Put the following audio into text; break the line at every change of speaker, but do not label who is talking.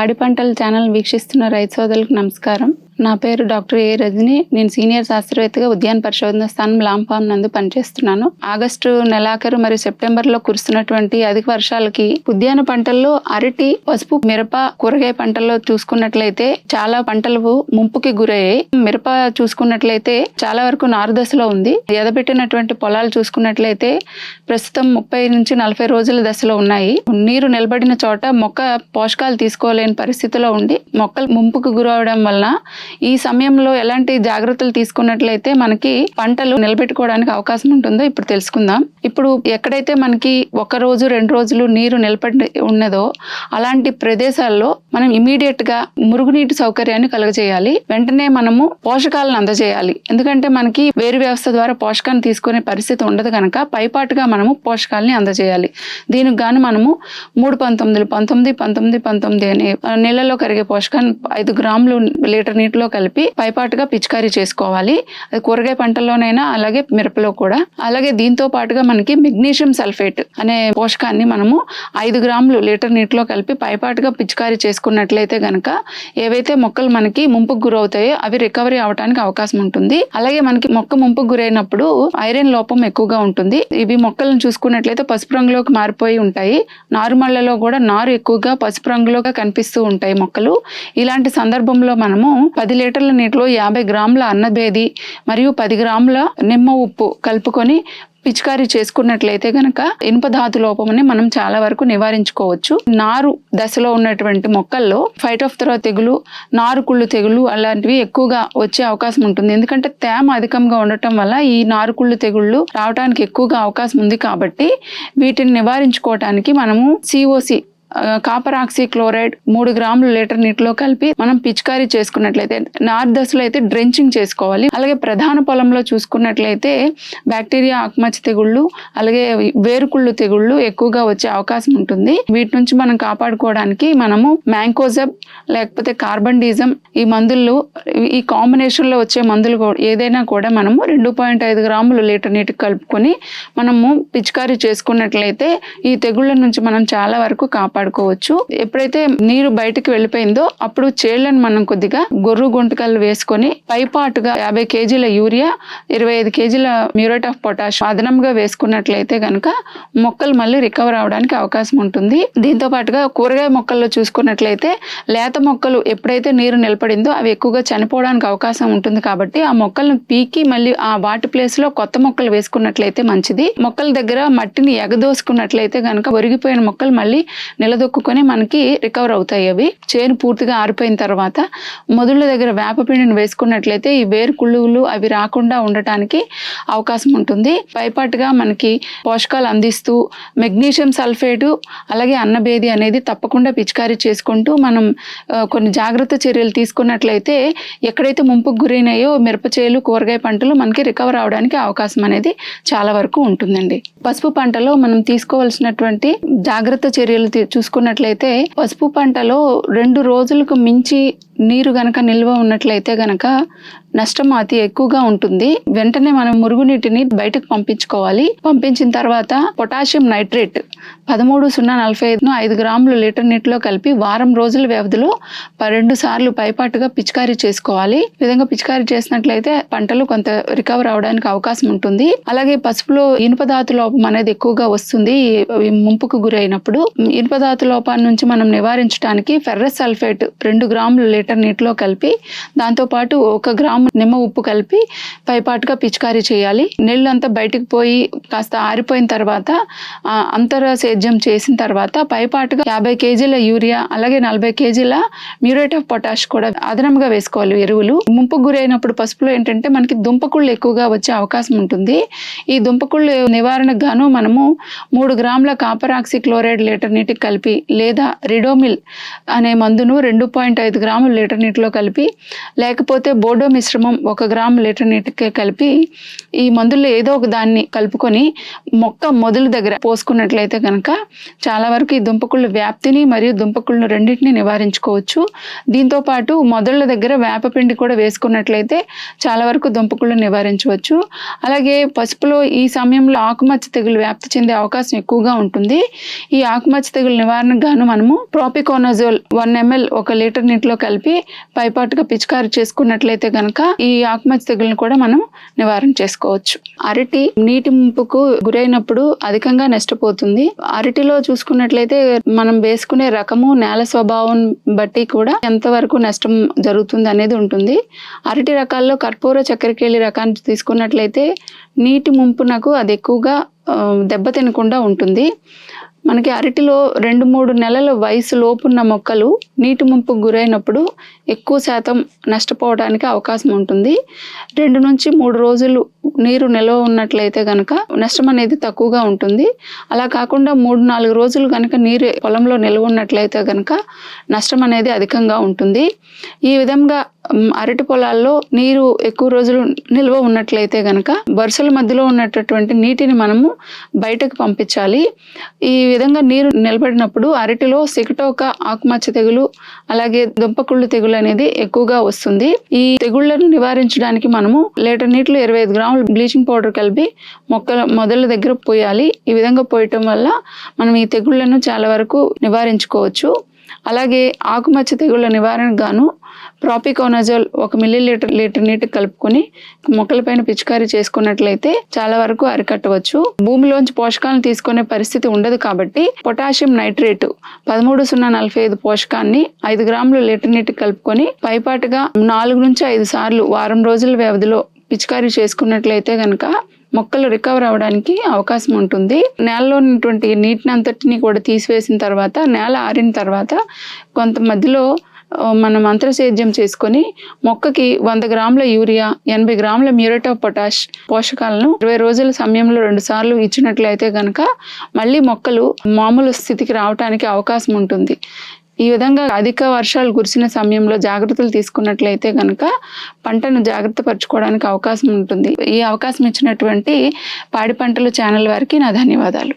పాడి పంటల ఛానల్ వీక్షిస్తున్న రైతు సోదరులకు నమస్కారం. నా పేరు డాక్టర్ ఏ రజని. నేను సీనియర్ శాస్త్రవేత్తగా ఉద్యాన పరిశోధన స్థానం లాంఫామ్ నందు పనిచేస్తున్నాను. ఆగస్టు నెలాఖరు మరియు సెప్టెంబర్లో కురుస్తున్నటువంటి అధిక వర్షాలకి ఉద్యాన పంటల్లో అరటి పసుపు మిరప కూరగాయ పంటల్లో చూసుకున్నట్లయితే చాలా పంటలు ముంపుకి గురయ్యాయి. మిరప చూసుకున్నట్లయితే చాలా వరకు నారు దశలో ఉంది. ఎదబెట్టినటువంటి పొలాలు చూసుకున్నట్లయితే ప్రస్తుతం ముప్పై నుంచి నలభై రోజుల దశలో ఉన్నాయి. నీరు నిలబడిన చోట మొక్క పోషకాలు తీసుకోలేని పరిస్థితిలో ఉండి మొక్కలు ముంపుకు గురవడం వలన ఈ సమయంలో ఎలాంటి జాగ్రత్తలు తీసుకున్నట్లయితే మనకి పంటలు నిలబెట్టుకోవడానికి అవకాశం ఉంటుందో ఇప్పుడు తెలుసుకుందాం. ఇప్పుడు ఎక్కడైతే మనకి ఒక రోజు రెండు రోజులు నీరు నిలబడి ఉన్నదో అలాంటి ప్రదేశాల్లో మనం ఇమీడియట్గా మురుగునీటి సౌకర్యాన్ని కలుగజేయాలి. వెంటనే మనము పోషకాలను అందజేయాలి. ఎందుకంటే మనకి వేరు వ్యవస్థ ద్వారా పోషకాన్ని తీసుకునే పరిస్థితి ఉండదు కనుక పైపాటుగా మనము పోషకాలని అందజేయాలి. దీనికి గాను మనము మూడు పంతొమ్మిది పంతొమ్మిది పంతొమ్మిది పంతొమ్మిది అనే నెలలో నీళ్ళలో కరిగే పోషకాన్ని ఐదు గ్రాములు లీటర్ నీటిలో కలిపి పైపాటుగా పిచికారీ చేసుకోవాలి. అది కూరగాయ పంటల్లోనైనా అలాగే మిరపలో కూడా. అలాగే దీంతో పాటుగా మనకి మెగ్నీషియం సల్ఫేట్ అనే పోషకాన్ని మనము ఐదు గ్రాములు లీటర్ నీటిలో కలిపి పైపాటుగా పిచికారీ చేసుకున్నట్లయితే గనక ఏవైతే మొక్కలు మనకి ముంపుకు గురవుతాయో అవి రికవరీ అవడానికి అవకాశం ఉంటుంది. అలాగే మనకి మొక్క ముంపుకు గురైనప్పుడు ఐరన్ లోపం ఎక్కువగా ఉంటుంది. ఇవి మొక్కలను చూసుకున్నట్లయితే పసుపు రంగులోకి మారిపోయి ఉంటాయి. నారుమళ్ళలో కూడా నారు ఎక్కువగా పసుపు రంగులోగా కనిపిస్తూ ఉంటాయి మొక్కలు. ఇలాంటి సందర్భంలో మనము పది పది లీటర్ల నీటిలో యాభై గ్రాముల అన్నబేది మరియు పది గ్రాముల నిమ్మ ఉప్పు కలుపుకొని పిచికారీ చేసుకున్నట్లయితే గనక ఇనుపధాతు లోపమని మనం చాలా వరకు నివారించుకోవచ్చు. నారు దశలో ఉన్నటువంటి మొక్కల్లో ఫైట్ ఆఫ్ తెగులు నారు కుళ్ళు తెగులు అలాంటివి ఎక్కువగా వచ్చే అవకాశం ఉంటుంది. ఎందుకంటే తేమ అధికంగా ఉండటం వల్ల ఈ నారు కుళ్ళు తెగుళ్ళు రావడానికి ఎక్కువగా అవకాశం ఉంది కాబట్టి వీటిని నివారించుకోవటానికి మనము సిఓసి కాపర్ ఆక్సీ క్లోరైడ్ మూడు గ్రాములు లీటర్ నీటిలో కలిపి మనం పిచికారీ చేసుకున్నట్లయితే నార్ దశలో అయితే డ్రెంచింగ్ చేసుకోవాలి. అలాగే ప్రధాన పొలంలో చూసుకున్నట్లయితే బ్యాక్టీరియా ఆకుమచ్చ తెగుళ్ళు అలాగే వేరుకుళ్ళు తెగుళ్ళు ఎక్కువగా వచ్చే అవకాశం ఉంటుంది. వీటి నుంచి మనం కాపాడుకోవడానికి మనము మ్యాంకోజబ్ లేకపోతే కార్బన్ డీజం ఈ మందులు ఈ కాంబినేషన్లో వచ్చే మందులు ఏదైనా కూడా మనము రెండు పాయింట్ ఐదు గ్రాములు లీటర్ నీటికి కలుపుకొని మనము పిచికారీ చేసుకున్నట్లయితే ఈ తెగుళ్ళ నుంచి మనం చాలా వరకు కాపాడుకోవచ్చు. ఎప్పుడైతే నీరు బయటకు వెళ్ళిపోయిందో అప్పుడు చేళ్ళను మనం కొద్దిగా గొర్రు గుంటకలు వేసుకొని పైపాటుగా యాభై కేజీల యూరియా ఇరవై ఐదు కేజీల మ్యూరేట్ ఆఫ్ పొటాష్ అదనంగా వేసుకున్నట్లయితే కనుక మొక్కలు మళ్ళీ రికవర్ అవడానికి అవకాశం ఉంటుంది. దీంతో పాటుగా కూరగాయ మొక్కల్లో చూసుకున్నట్లయితే లేత మొక్కలు ఎప్పుడైతే నీరు నిలబడిందో అవి ఎక్కువగా చనిపోవడానికి అవకాశం ఉంటుంది కాబట్టి ఆ మొక్కలను పీకి మళ్ళీ ఆ వాటి ప్లేస్లో కొత్త మొక్కలు వేసుకున్నట్లయితే మంచిది. మొక్కల దగ్గర మట్టిని ఎగదోసుకున్నట్లయితే కనుక ఒరిగిపోయిన మొక్కలు మళ్ళీ నిలదొక్కుని మనకి రికవర్ అవుతాయి అవి. చేను పూర్తిగా ఆరిపోయిన తర్వాత మొదళ్ళ దగ్గర వేపపిండిని వేసుకున్నట్లయితే ఈ వేరు కుళ్ళువులు అవి రాకుండా ఉండటానికి అవకాశం ఉంటుంది. పైపాటుగా మనకి పోషకాలు అందిస్తూ మెగ్నీషియం సల్ఫేటు అలాగే అన్నబేది అనేది తప్పకుండా పిచికారీ చేసుకుంటూ మనం కొన్ని జాగ్రత్త చర్యలు తీసుకున్నట్లయితే ఎక్కడైతే ముంపుకు గురైనాయో మిరప చేలు కూరగాయ పంటలు మనకి రికవర్ అవడానికి అవకాశం అనేది చాలా వరకు ఉంటుందండి. పసుపు పంటలో మనం తీసుకోవాల్సినటువంటి జాగ్రత్త చర్యలు చూసుకున్నట్లయితే పసుపు పంటలో రెండు రోజులకు మించి నీరు గనక నిల్వ ఉన్నట్లయితే గనక నష్టం అతి ఎక్కువగా ఉంటుంది. వెంటనే మనం మురుగునీటిని బయటకు పంపించుకోవాలి. పంపించిన తర్వాత పొటాషియం నైట్రేట్ పదమూడు సున్నా నలభై ఐదును ఐదు గ్రాములు లీటర్ నీటిలో కలిపి వారం రోజుల వ్యవధిలో రెండు సార్లు పైపాటుగా పిచికారీ చేసుకోవాలి. ఈ విధంగా పిచికారీ చేసినట్లయితే పంటలు కొంత రికవర్ అవడానికి అవకాశం ఉంటుంది. అలాగే పసుపులో ఇనుపధాతు లోపం అనేది ఎక్కువగా వస్తుంది. ముంపుకు గురైనప్పుడు ఇనుపధాతు లోపాన్ని నుంచి మనం నివారించడానికి ఫెర్రస్ సల్ఫేట్ రెండు గ్రాములు లీటర్ నీటిలో కలిపి దాంతోపాటు ఒక గ్రాము నిమ్మ ఉప్పు కలిపి పైపాటుగా పిచికారీ చేయాలి. నీళ్ళు అంతా బయటికి పోయి కాస్త ఆరిపోయిన తర్వాత అంతర సేద్యం చేసిన తర్వాత పైపాటుగా యాభై కేజీల యూరియా అలాగే నలభై కేజీల మ్యూరేట్ ఆఫ్ పొటాష్ కూడా అదనంగా వేసుకోవాలి ఎరువులు. ముంపుకు గురైనప్పుడు పసుపులో ఏంటంటే మనకి దుంపకుళ్ళు ఎక్కువగా వచ్చే అవకాశం ఉంటుంది. ఈ దుంపకుళ్ళు నివారణకు గాను మనము మూడు గ్రాముల కాపర్ క్లోరైడ్ లీటర్ నీటికి కలిపి లేదా రిడోమిల్ అనే మందును రెండు పాయింట్ ఐదు గ్రాముల లీటర్ నీటిలో కలిపి లేకపోతే బోడో మిశ్రమం ఒక గ్రామ్ లీటర్ నీటికి కలిపి ఈ మందుల్లో ఏదో ఒక దాన్ని కలుపుకొని మొక్క మొదలు దగ్గర పోసుకున్నట్లయితే కనుక చాలా వరకు ఈ దుంపకుళ్ళ వ్యాప్తిని మరియు దుంపకుళ్ళను రెండింటిని నివారించుకోవచ్చు. దీంతో పాటు మొదళ్ళ దగ్గర వేపపిండి కూడా వేసుకున్నట్లయితే చాలా వరకు దుంపకుళ్ళు నివారించవచ్చు. అలాగే పసుపులో ఈ సమయంలో ఆకుమచ్చ తెగులు వ్యాప్తి చెందే అవకాశం ఎక్కువగా ఉంటుంది. ఈ ఆకుమచ్చ తెగులు నివారణకు గాను మనము ప్రోపికోనజోల్ వన్ ఎంఎల్ ఒక లీటర్ నీటిలో కలిపి పైపాటుగా పిచికారి చేసుకున్నట్లయితే కనుక ఈ ఆకుమచ్చ తెగులను కూడా మనం నివారణ చేసుకోవచ్చు. అరటి నీటి ముంపుకు గురైనప్పుడు అధికంగా నష్టపోతుంది. అరటిలో చూసుకున్నట్లయితే మనం వేసుకునే రకము నేల స్వభావం బట్టి కూడా ఎంతవరకు నష్టం జరుగుతుంది అనేది ఉంటుంది. అరటి రకాల్లో కర్పూర చక్కెరకేళి రకాన్ని తీసుకున్నట్లయితే నీటి ముంపునకు అది ఎక్కువగా దెబ్బ తినకుండా ఉంటుంది. మనకి అరటిలో రెండు మూడు నెలల వయసు లోపున్న మొక్కలు నీటి ముంపుకు గురైనప్పుడు ఎక్కువ శాతం నష్టపోవడానికి అవకాశం ఉంటుంది. రెండు నుంచి మూడు రోజులు నీరు నిల్వ ఉన్నట్లయితే కనుక నష్టం అనేది తక్కువగా ఉంటుంది. అలా కాకుండా మూడు నాలుగు రోజులు కనుక నీరు పొలంలో నిల్వ ఉన్నట్లయితే కనుక నష్టం అనేది అధికంగా ఉంటుంది. ఈ విధంగా అరటి పొలాల్లో నీరు ఎక్కువ రోజులు నిల్వ ఉన్నట్లయితే కనుక వరుసల మధ్యలో ఉన్నటువంటి నీటిని మనము బయటకు పంపించాలి. ఈ విధంగా నీరు నిలబడినప్పుడు అరటిలో సికటోక ఆకుమచ్చ తెగులు అలాగే దుంపకుళ్ళు తెగులు అనేది ఎక్కువగా వస్తుంది. ఈ తెగుళ్ళను నివారించడానికి మనము లీటర్ నీటిలో ఇరవై ఐదు గ్రాములు బ్లీచింగ్ పౌడర్ కలిపి మొక్కల మొదల దగ్గర పోయాలి. ఈ విధంగా పోయటం వల్ల మనం ఈ తెగుళ్ళను చాలా వరకు నివారించుకోవచ్చు. అలాగే ఆకుమచ్చ తెగుళ్ళ నివారణకు గాను ప్రాపికోనజోల్ ఒక మిల్లీ లీటర్ లీటర్ నీటి కలుపుకొని మొక్కలపైన పిచికారీ చేసుకున్నట్లయితే చాలా వరకు అరికట్టవచ్చు. భూమిలోంచి పోషకాలను తీసుకునే పరిస్థితి ఉండదు కాబట్టి పొటాషియం నైట్రేట్ పదమూడు సున్నా నలభై ఐదు పోషకాన్ని ఐదు గ్రాములు లీటర్ నీటి కలుపుకొని పైపాటుగా నాలుగు నుంచి ఐదు సార్లు వారం రోజుల వ్యవధిలో పిచికారీ చేసుకున్నట్లయితే కనుక మొక్కలు రికవర్ అవడానికి అవకాశం ఉంటుంది. నేలలో ఉన్నటువంటి నీటిని అంతటిని కూడా తీసివేసిన తర్వాత నేల ఆరిన తర్వాత కొంత మధ్యలో మనం అంతరసేద్యం చేసుకొని మొక్కకి వంద గ్రాముల యూరియా ఎనభై గ్రాముల మ్యూరేట్ ఆఫ్ పొటాష్ పోషకాలను ఇరవై రోజుల సమయంలో రెండు సార్లు ఇచ్చినట్లయితే కనుక మళ్ళీ మొక్కలు మామూలు స్థితికి రావడానికి అవకాశం ఉంటుంది. ఈ విధంగా అధిక వర్షాలు కురిసిన సమయంలో జాగ్రత్తలు తీసుకున్నట్లయితే కనుక పంటను జాగ్రత్త పరచుకోవడానికి అవకాశం ఉంటుంది. ఈ అవకాశం ఇచ్చినటువంటి పాడి పంటలు ఛానల్ వారికి నా ధన్యవాదాలు.